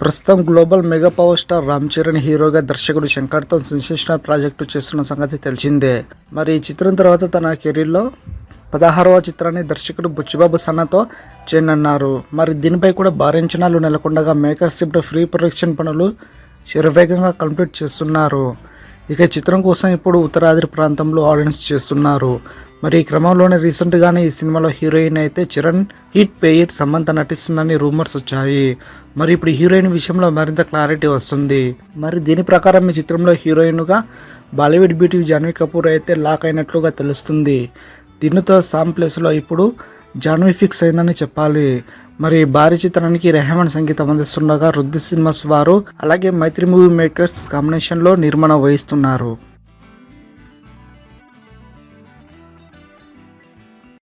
ప్రస్తుతం global mega power star Ram Charan హీరోగా దర్శకుడు శంకర్తో సెన్సేషనల్ ప్రాజెక్టు చేస్తున్న సంగతి తెలిసిందే. మరి ఈ చిత్రం తర్వాత తన కెరీర్లో పదహారవ చిత్రాన్ని దర్శకుడు బుచ్చిబాబు సన్నతో చేయనున్నారు. మరి దీనిపై కూడా భారీ అంచనాలు నెలకొండగా మేకర్ ఇప్పుడు ఫ్రీ ప్రొడక్షన్ పనులు శరవేగంగా కంప్లీట్ చేస్తున్నారు. ఇక చిత్రం కోసం ఇప్పుడు ఉత్తరాది ప్రాంతంలో ఆడియన్స్ చేస్తున్నారు. మరి ఈ క్రమంలోనే రీసెంట్గానే ఈ సినిమాలో హీరోయిన్ అయితే చరణ్ హిట్ పేయిర్ సమంత నటిస్తుందని రూమర్స్ వచ్చాయి. మరి ఇప్పుడు హీరోయిన్ విషయంలో మరింత క్లారిటీ వస్తుంది. మరి దీని ప్రకారం ఈ చిత్రంలో హీరోయిన్గా బాలీవుడ్ బ్యూటీ జాన్వీ కపూర్ అయితే లాక్ అయినట్లుగా తెలుస్తుంది. దీనితో సామ్ ప్లేస్లో ఇప్పుడు జాన్వీ ఫిక్స్ అయిందని చెప్పాలి. మరి భారీ చిత్రానికి రెహమాన్ సంగీతం అందిస్తుండగా రుద్ది సినిమాస్ వారు అలాగే మైత్రి మూవీ మేకర్స్ కాంబినేషన్లో నిర్మాణం వహిస్తున్నారు.